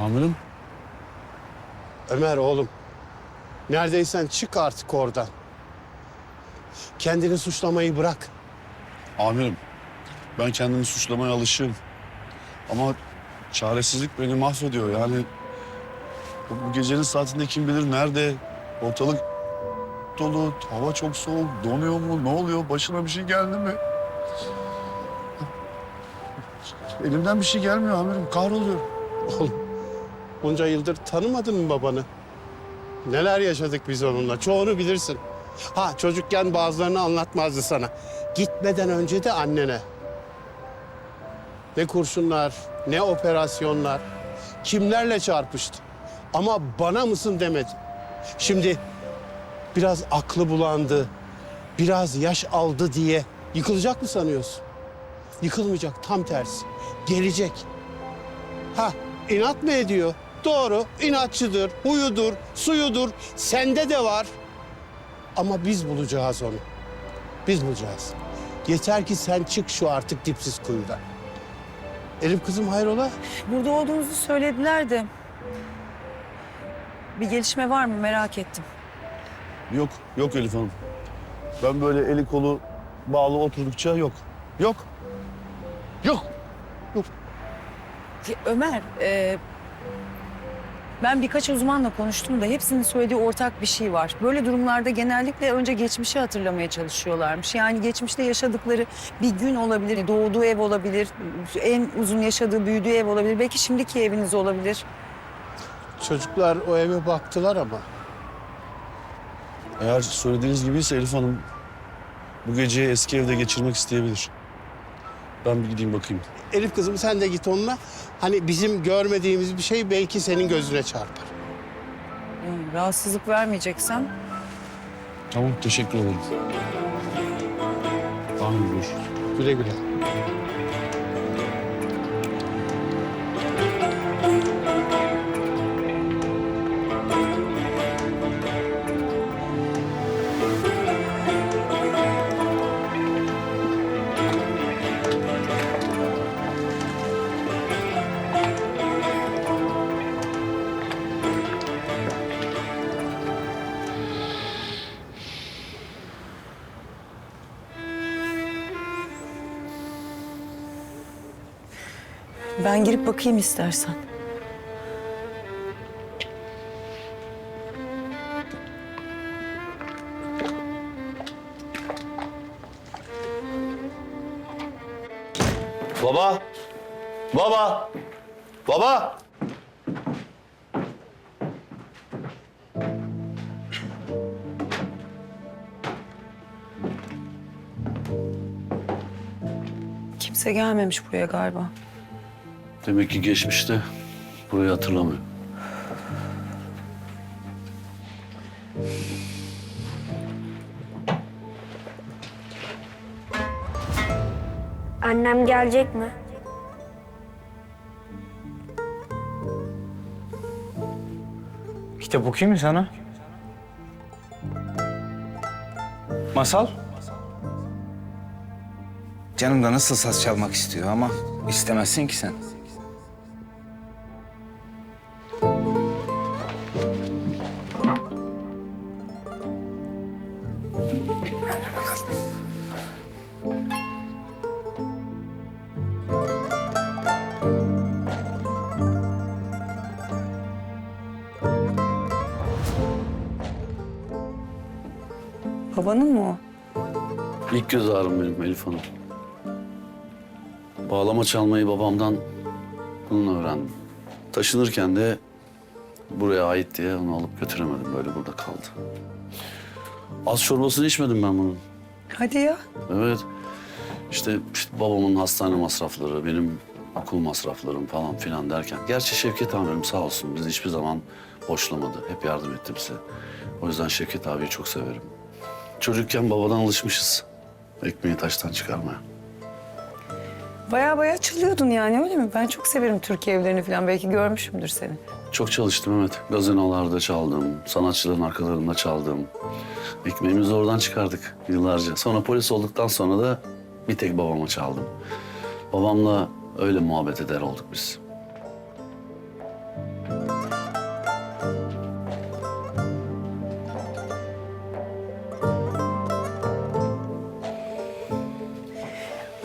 Amirim. Ömer oğlum. Neredeysen çık artık oradan. Kendini suçlamayı bırak. Amirim. Ben kendimi suçlamaya alışığım. Ama çaresizlik beni mahvediyor yani. Bu gecenin saatinde kim bilir nerede? Ortalık dolu, hava çok soğuk, donuyor mu, ne oluyor? Başına bir şey geldi mi? Elimden bir şey gelmiyor amirim, kahroluyor. Oğlum bunca yıldır tanımadın mı babanı? Neler yaşadık biz onunla çoğunu bilirsin. Ha çocukken bazılarını anlatmazdı sana. Gitmeden önce de annene. Ne kurşunlar, ne operasyonlar. Kimlerle çarpıştı. Ama bana mısın demedi. Şimdi biraz aklı bulandı, biraz yaş aldı diye yıkılacak mı sanıyorsun? Yıkılmayacak tam tersi. Gelecek. Ha inat mı ediyor? Doğru inatçıdır, huyudur, suyudur. Sende de var. Ama biz bulacağız onu. Biz bulacağız. Yeter ki sen çık şu artık dipsiz kuyudan. Elif kızım hayrola? Burada olduğunuzu söylediler de. Bir gelişme var mı merak ettim. Yok, yok Elif Hanım. Ben böyle eli kolu bağlı oturdukça yok. Yok. Yok. Ya Ömer, e, ben birkaç uzmanla konuştum da hepsinin söylediği ortak bir şey var. Böyle durumlarda genellikle önce geçmişi hatırlamaya çalışıyorlarmış. Yani geçmişte yaşadıkları bir gün olabilir, doğduğu ev olabilir, en uzun yaşadığı, büyüdüğü ev olabilir. Belki şimdiki eviniz olabilir. Çocuklar o eve baktılar ama. Eğer söylediğiniz gibiyse Elif Hanım bu geceyi eski evde geçirmek isteyebilir. Ben bir gideyim bakayım. Elif kızım sen de git onunla. Hani bizim görmediğimiz bir şey belki senin gözüne çarpar. Yani rahatsızlık vermeyeceksen Tamam, teşekkür ederim. Tamam, görüşürüz. Güle güle. Ben girip bakayım istersen. Baba! Baba! Baba! Kimse gelmemiş buraya galiba. Demek ki geçmişte burayı hatırlamıyor. Annem gelecek mi? Kitap okuyayım mı sana? Masal? Canım da nasıl saz çalmak istiyor ama istemezsin ki sen. Babanın mı o? İlk göz ağrım benim Elif Hanım. Bağlama çalmayı babamdan bununla öğrendim. Taşınırken de buraya ait diye onu alıp götüremedim. Böyle burada kaldı. Az çorbasını içmedim ben bunun. Hadi ya. Evet. İşte, işte babamın hastane masrafları, benim okul masraflarım falan filan derken. Gerçi Şevket amirim sağ olsun bizi hiçbir zaman boşlamadı. Hep yardım etti bize. O yüzden Şevket abiyi çok severim. Çocukken babadan alışmışız. Ekmeği taştan çıkarmaya. Baya baya çalıyordun yani öyle mi? Ben çok severim Türkiye evlerini falan. Belki görmüşümdür seni. Çok çalıştım evet. Gazinolarda çaldım, sanatçıların arkalarında çaldım. Ekmeğimizi oradan çıkardık yıllarca. Sonra polis olduktan sonra da bir tek babama çaldım. Babamla öyle muhabbet eder olduk biz.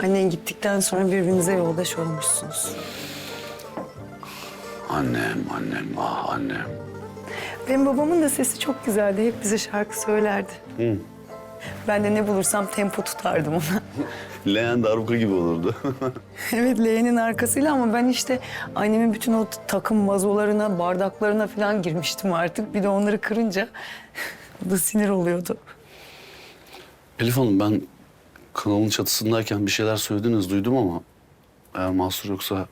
Annen gittikten sonra birbirinize yoldaş olmuşsunuz. Annem, annem, ah annem. Benim babamın da sesi çok güzeldi. Hep bize şarkı söylerdi. Ben de ne bulursam tempo tutardım ona. Leğen darbuka gibi olurdu. evet leğenin arkasıyla ama ben işte annemin bütün o takım vazolarına, bardaklarına falan girmiştim artık. Bir de onları kırınca o da sinir oluyordu. Elif Hanım ben kanalın çatısındayken bir şeyler söylediniz duydum ama... ...eğer mahsur yoksa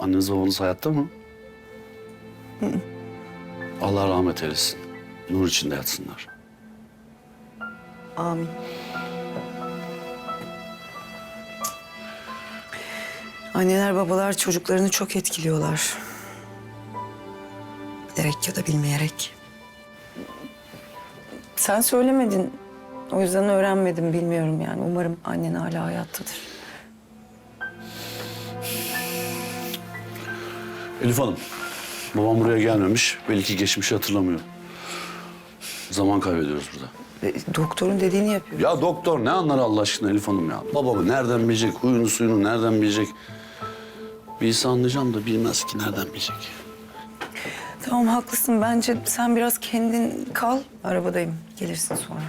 anneniz babanız hayatta mı? Allah rahmet eylesin. Nur içinde yatsınlar. Amin. Anneler babalar çocuklarını çok etkiliyorlar. Bilerek ya da bilmeyerek. Sen söylemedin. O yüzden öğrenmedim bilmiyorum yani. Umarım annen hala hayattadır. Elif Hanım, babam buraya gelmemiş. Belki geçmişi hatırlamıyor. Zaman kaybediyoruz burada. E, Doktorun dediğini yapıyor. Ya doktor ne anlar Allah aşkına Elif Hanım ya? Babamı nereden bilecek, huyunu suyunu nereden bilecek? Bilse anlayacağım da bilmez ki nereden bilecek? Tamam haklısın. Bence sen biraz kendin kal. Arabadayım. Gelirsin sonra.